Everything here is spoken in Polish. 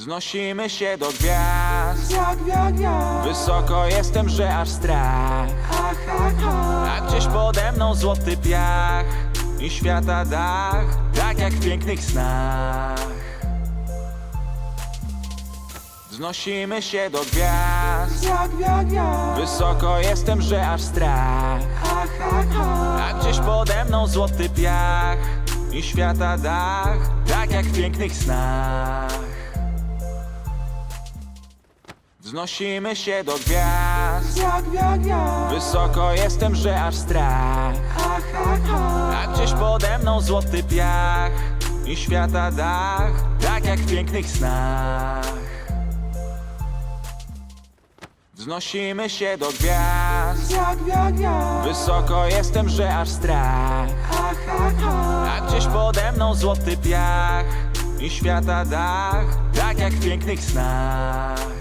Wznosimy się do gwiazd. Jak, Wysoko jestem, że aż strach. Ha, ha, ha. A gdzieś pode mną złoty piach I świata dach Tak jak w pięknych snach. Wznosimy się do gwiazd. Jak, Wysoko jestem, że aż strach. Ha, ha, ha. A gdzieś pode mną złoty piach I świata dach Tak jak w pięknych snach Wznosimy się do gwiazd. Jak, jak, jak? Wysoko jestem, że aż strach. Ha, ha, ha A gdzieś pode mną złoty piach I świata dach Tak jak w pięknych snach. Wznosimy się do gwiazd. Jak, jak, jak? Wysoko jestem, że aż strach. Ha, ha, ha A gdzieś pode mną złoty piach I świata dach Tak jak w pięknych snach